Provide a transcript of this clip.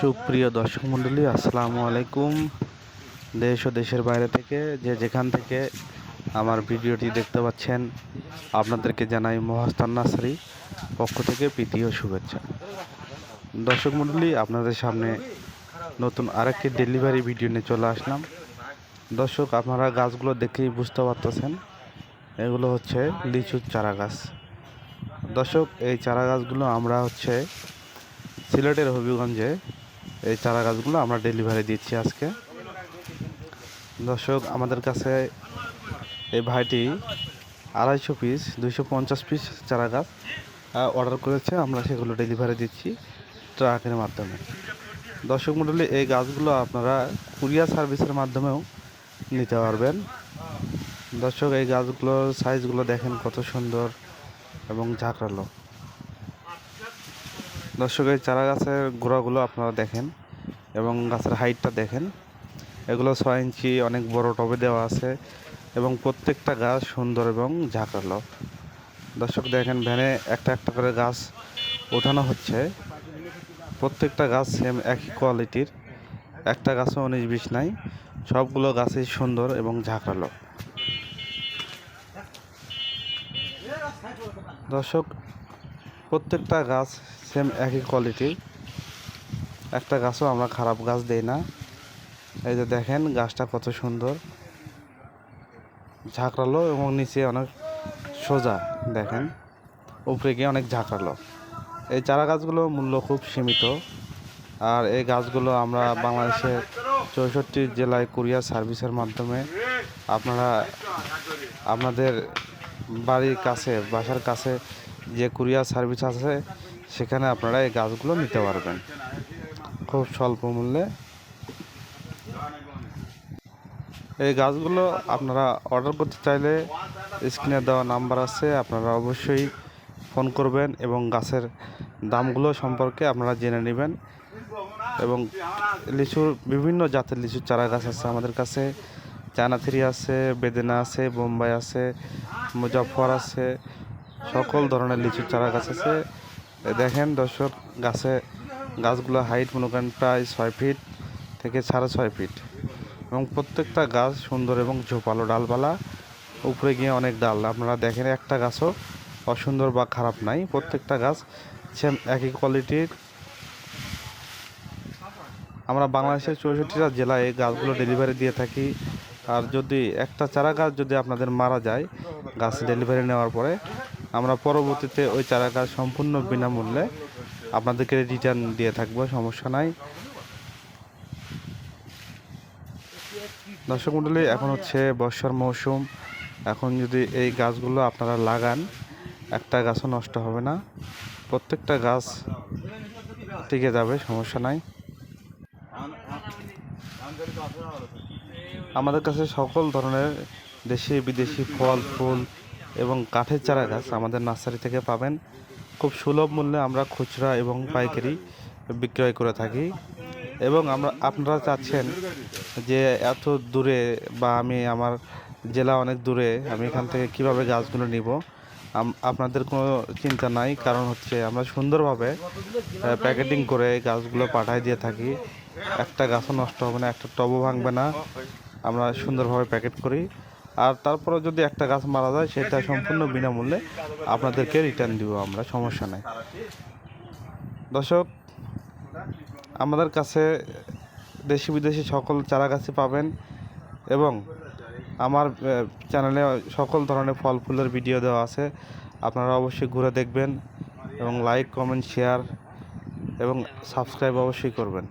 সুপ্রিয় দর্শক মণ্ডলী, আসসালামু আলাইকুম। দেশ ও দেশের বাইরে থেকে যে যেখান থেকে আমার ভিডিওটি দেখতে পাচ্ছেন, আপনাদেরকে জানাই মহাস্তান নার্সারি পক্ষ থেকে প্রীতি ও শুভেচ্ছা। দর্শক মণ্ডলী, আপনাদের সামনে নতুন আরেকটি ডেলিভারি ভিডিও নিয়ে চলে আসলাম। দর্শক, আপনারা গাছগুলো দেখেই বুঝতে পারতেছেন, এগুলো হচ্ছে লিচুর চারা গাছ দর্শক, এই চারা গাছগুলো আমরা হচ্ছে সিলেটের হবিগঞ্জে এই চারা গাছগুলো আমরা ডেলিভারি দিচ্ছি আজকে। দর্শক, আমাদের কাছে এই ভাইটি আড়াইশো পিস দুইশো পঞ্চাশ পিস চারা গাছ অর্ডার করেছে। আমরা সেগুলো ডেলিভারি দিচ্ছি ট্রাকের মাধ্যমে। দর্শক মণ্ডলী এই গাছগুলো আপনারা কুরিয়ার সার্ভিসের মাধ্যমেও নিতে পারবেন। দর্শক, এই গাছগুলোর সাইজগুলো দেখেন কত সুন্দর এবং ঝাঁকড়ালো। দর্শক, এই চারা গাছের গোড়াগুলো আপনারা দেখেন এবং গাছের হাইটটা দেখেন। এগুলো ছয় ইঞ্চি অনেক বড় টবে দেওয়া আছে এবং প্রত্যেকটা গাছ সুন্দর এবং ঝাঁকালো। দর্শক, দেখেন ভ্যানে একটা একটা করে গাছ ওঠানো হচ্ছে। প্রত্যেকটা গাছ সেম একই কোয়ালিটির একটা গাছও উনিশ বিশ নাই। সবগুলো গাছই সুন্দর এবং ঝাঁকালো। দর্শক প্রত্যেকটা গাছ সেম একই কোয়ালিটির একটা গাছও আমরা খারাপ গাছ দেই না। এই যে দেখেন, গাছটা কত সুন্দর। ঝাঁকড়ালো এবং নিচে অনেক সোজা, দেখেন। উপরে গিয়ে অনেক ঝাঁকড়ালো। এই চারা গাছগুলো মূল্য খুব সীমিত। আর এই গাছগুলো আমরা বাংলাদেশের চৌষট্টি জেলায় কুরিয়ার সার্ভিসের মাধ্যমে আপনারা, আপনাদের বাড়ির কাছে, বাসার কাছে যে কুরিয়ার সার্ভিস আছে, সেখানে আপনারা এই গাছগুলো নিতে পারবেন। খুব স্বল্প মূল্যে। এই গাছগুলো আপনারা অর্ডার করতে চাইলে স্ক্রিনে দেওয়া নাম্বার আছে, আপনারা অবশ্যই ফোন করবেন এবং গাছের দামগুলো সম্পর্কে আপনারা জেনে নেবেন। এবং লিচুর, বিভিন্ন জাতের লিচুর চারা গাছ আছে আমাদের কাছে। চানাথিরি আছে, বেদেনা আছে, বোম্বাই আছে মুজাফর আছে সকল ধরনের লিচুর চারা গাছ আছে। দেখেন দর্শক, গাছে গাছগুলো হাইট মনে করেন প্রায় ছয় ফিট থেকে সাড়ে ছয় ফিট এবং প্রত্যেকটা গাছ সুন্দর এবং ঝোপালো ডালপালা, উপরে গিয়ে অনেক ডাল। আপনারা দেখেন একটা গাছও অসুন্দর বা খারাপ নাই, প্রত্যেকটা গাছ সেম একই কোয়ালিটির আমরা বাংলাদেশের চৌষট্টিটা জেলায় গাছগুলো ডেলিভারি দিয়ে থাকি। আর যদি একটা চারা গাছ যদি আপনাদের মারা যায়, গাছ ডেলিভারি নেওয়ার পরে আমরা পরবর্তীতে ওই চারা গাছ সম্পূর্ণ বিনামূল্যে আপনাদেরকে রিটার্ন দিয়ে থাকব, সমস্যা নাই। দর্শক মণ্ডলী, এখন হচ্ছে বর্ষার মৌসুম। এখন যদি এই গাছগুলো আপনারা লাগান, একটা গাছও নষ্ট হবে না। প্রত্যেকটা গাছ টিকে যাবে, সমস্যা নাই। আমাদের কাছে সকল ধরনের দেশি বিদেশি ফল, ফুল এবং কাঠের চারা গাছ আমাদের নার্সারি থেকে পাবেন। খুব সুলভ মূল্যে আমরা খুচরা এবং পাইকারি বিক্রয় করে থাকি। এবং আমরা, আপনারা চাচ্ছেন যে এত দূরে বা আমি আমার জেলা অনেক দূরে আমি এখান থেকে কীভাবে গাছগুলো নিব? আপনাদের কোনো চিন্তা নাই, কারণ হচ্ছে আমরা সুন্দরভাবে প্যাকেটিং করে গাছগুলো পাঠায় দিয়ে থাকি। একটা গাছও নষ্ট হবে না, একটা টবও ভাঙবে না। আমরা সুন্দরভাবে প্যাকেট করি। আর তারপরে যদি একটা গাছ মারা যায়, সেটা সম্পূর্ণ বিনামূল্যে আপনাদেরকে রিটার্ন দিব আমরা, সমস্যা নাই। দর্শক, আমাদের কাছে দেশি বিদেশি সকল চারা গাছই পাবেন এবং আমার চ্যানেলে সকল ধরনের ফল ফুলের ভিডিও দেওয়া আছে। আপনারা অবশ্যই ঘুরে দেখবেন এবং লাইক কমেন্ট শেয়ার এবং সাবস্ক্রাইব অবশ্যই করবেন।